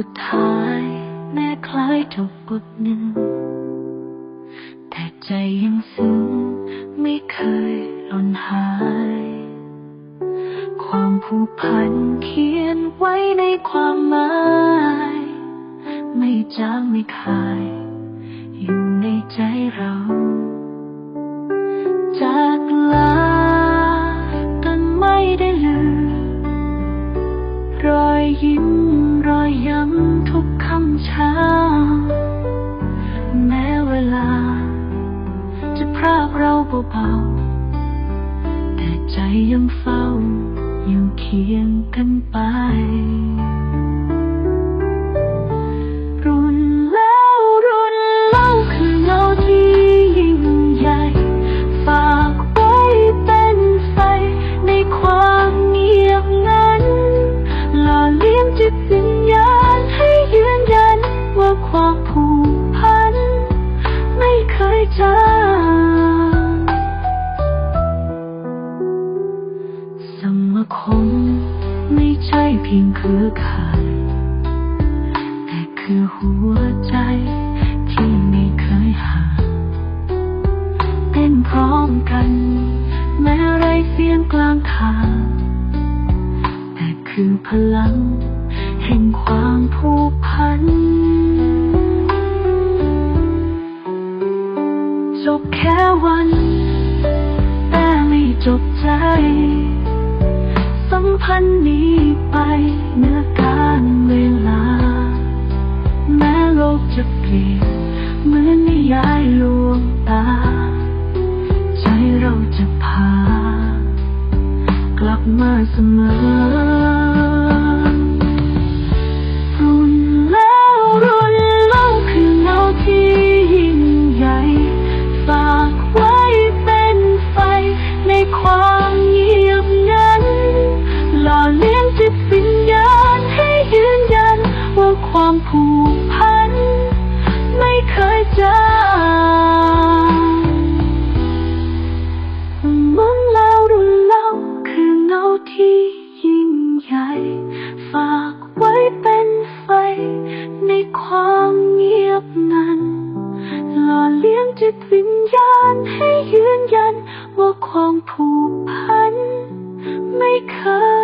ุดท้าย แม้คล้ายจบบทหนึ่ง แต่ใจยังซึ้งไม่เคยหล่นหาย ความผูกพันเขียนไว้ในความหมาย ไม่จางไม่คาย อยู่ในใจเรา ช้า แม้เวลา จะพรากเราเบาๆแต่ใจยังเฝ้า อยู่เคียงกันไป ไม่ใช่เพียงเครือข่ายแต่คือหัวใจที่ไม่เคยห่างเต้นพร้อมกัน แม้ไรเสียงกลางทาง แต่คือพลัง แห่งความผูกพันจบแค่วัน แต่ไม่จบใจ พันนี้ไปเนื้อการเวลา แม้โลกจะเปลี่ยนเหมือนนิยายลวงตา ใจเราจะพากลับมาเสมอ มอนแล้วรู้แล้วคือเงาที่ยิ่งใหญ่ ฝากไว้เป็นไฟ ในความเงียบนั้น หล่อเลี้ยงจิตวิญญาณให้ยืนยัน ว่าความผูกพัน ไม่เคย